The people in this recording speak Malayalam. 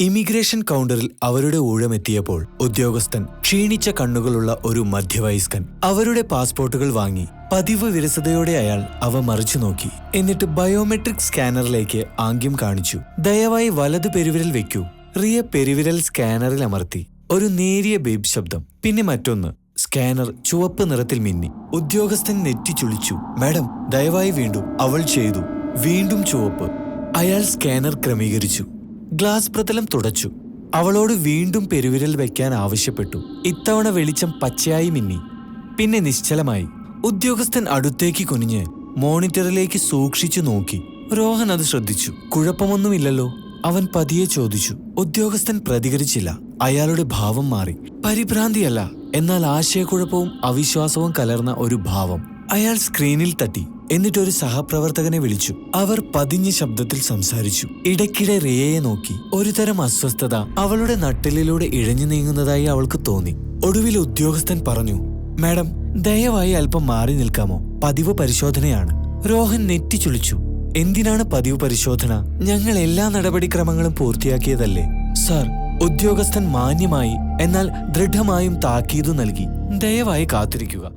ഇമിഗ്രേഷൻ കൗണ്ടറിൽ അവരുടെ ഊഴമെത്തിയപ്പോൾ ഉദ്യോഗസ്ഥൻ ക്ഷീണിച്ച കണ്ണുകളുള്ള ഒരു മധ്യവയസ്കൻ അവരുടെ പാസ്പോർട്ടുകൾ വാങ്ങി പതിവ് വിരസതയോടെ അയാൾ അവ മറിച്ചു നോക്കി. എന്നിട്ട് ബയോമെട്രിക് സ്കാനറിലേക്ക് ആംഗ്യം കാണിച്ചു. ദയവായി വലത് പെരുവിരൽ വെക്കൂ. റിയ പെരുവിരൽ സ്കാനറിൽ അമർത്തി. ഒരു നേരിയ ബീപ് ശബ്ദം. പിന്നെ മറ്റൊന്ന്. സ്കാനർ ചുവപ്പ് നിറത്തിൽ മിന്നി. ഉദ്യോഗസ്ഥൻ നെറ്റി ചുളിച്ചു. മാഡം ദയവായി വീണ്ടും അവൾ ചെയ്തു. വീണ്ടും ചുവപ്പ്. അയാൾ സ്കാനർ ക്രമീകരിച്ചു. ഗ്ലാസ് പ്രതലം തുടച്ചു. അവളോട് വീണ്ടും പെരുവിരൽ വയ്ക്കാൻ ആവശ്യപ്പെട്ടു. ഇത്തവണ വെളിച്ചം പച്ചയായി മിന്നി. പിന്നെ നിശ്ചലമായി. ഉദ്യോഗസ്ഥൻ അടുത്തേക്ക് കുനിഞ്ഞ് മോണിറ്ററിലേക്ക് സൂക്ഷിച്ചു നോക്കി. രോഹൻ അത് ശ്രദ്ധിച്ചു. കുഴപ്പമൊന്നുമില്ലല്ലോ. അവൻ പതിയെ ചോദിച്ചു. ഉദ്യോഗസ്ഥൻ പ്രതികരിച്ചില്ല. അയാളുടെ ഭാവം മാറി. പരിഭ്രാന്തിയല്ല. എന്നാൽ ആശയക്കുഴപ്പവും അവിശ്വാസവും കലർന്ന ഒരു ഭാവം. അയാൾ സ്ക്രീനിൽ തട്ടി. എന്നിട്ടൊരു സഹപ്രവർത്തകനെ വിളിച്ചു. അവർ പതിഞ്ഞ ശബ്ദത്തിൽ സംസാരിച്ചു. ഇടയ്ക്കിടെ റിയയെ നോക്കി. ഒരുതരം അസ്വസ്ഥത അവളുടെ നട്ടിലിലൂടെ ഇഴഞ്ഞു നീങ്ങുന്നതായി അവൾക്ക് തോന്നി. ഒടുവിൽ ഉദ്യോഗസ്ഥൻ പറഞ്ഞു മാഡം ദയവായി അല്പം മാറി നിൽക്കാമോ? പതിവ് പരിശോധനയാണ്. രോഹൻ നെറ്റി ചുളിച്ചു. എന്തിനാണ് പതിവ് പരിശോധന? ഞങ്ങൾ എല്ലാ നടപടിക്രമങ്ങളും പൂർത്തിയാക്കിയതല്ലേ? സർ ഉദ്യോഗസ്ഥൻ മാന്യമായി എന്നാൽ ദൃഢമായും താക്കീതു നൽകി. ദയവായി കാത്തിരിക്കുക.